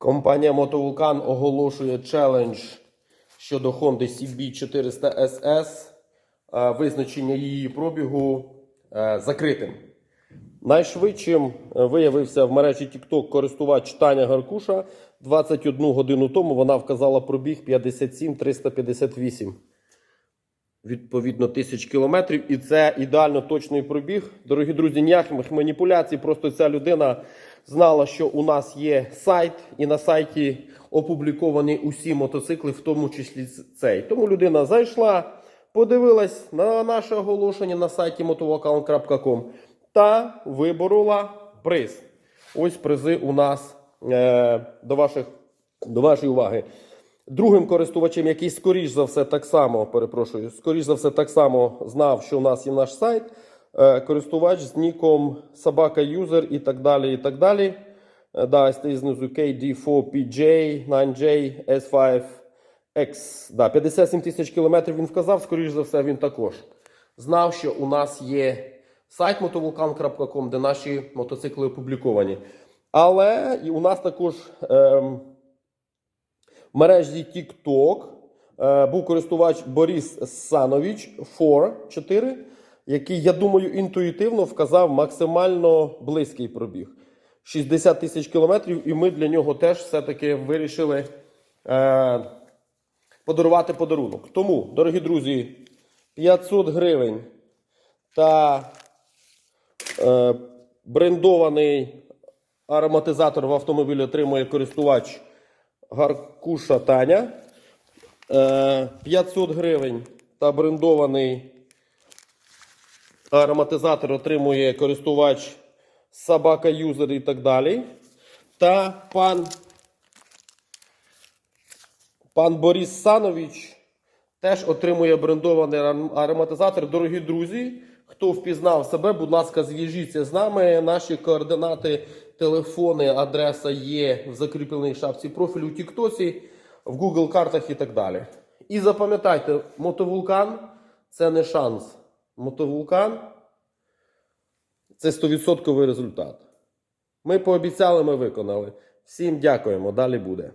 Компанія Мотовулкан оголошує челендж щодо Honda CB400 SS, е, визначення її пробігу е, закритим. Найшвидшим е, виявився в мережі TikTok користувач Таня Гаркуша. 21 годину тому вона вказала пробіг 57 358 відповідно тисяч кілометрів, і це ідеально точний пробіг. Дорогі друзі, ніяких маніпуляцій. Просто ця людина знала, що у нас є сайт, і на сайті опубліковані усі мотоцикли, в тому числі цей. Тому людина зайшла, подивилась на наше оголошення на сайті motovokal.com та виборола приз. Ось призи у нас е, до, ваших, до вашої уваги. Другим користувачем, який скоріш за все так само, перепрошую, скоріш за все так само знав, що у нас є наш сайт, користувач з ніком собака юзер і так далі. і так далі. Е, Да, стоїть знизу KD4PJ, 9J, S5X. Да, 57 тисяч кілометрів він вказав, скоріш за все, він також знав, що у нас є сайт motovulkan.com, де наші мотоцикли опубліковані. Але і у нас також. Ем, в мережі TikTok е, був користувач Борис Санович 4, який, я думаю, інтуїтивно вказав максимально близький пробіг. 60 тисяч кілометрів, і ми для нього теж все-таки вирішили е, подарувати подарунок. Тому, дорогі друзі, 500 гривень та е, брендований ароматизатор в автомобілі отримує користувач Гаркуша Таня. Е, 500 гривень та брендований ароматизатор отримує користувач собака юзер і так далі. Та пан, пан Борис Санович теж отримує брендований ароматизатор. Дорогі друзі, хто впізнав себе, будь ласка, зв'яжіться з нами. Наші координати, телефони, адреса є в закріпленій шапці профілю в Тіктосі, в Google картах і так далі. І запам'ятайте, мотовулкан це не шанс. Мотовулкан це 100% результат. Ми пообіцяли, ми виконали. Всім дякуємо. Далі буде.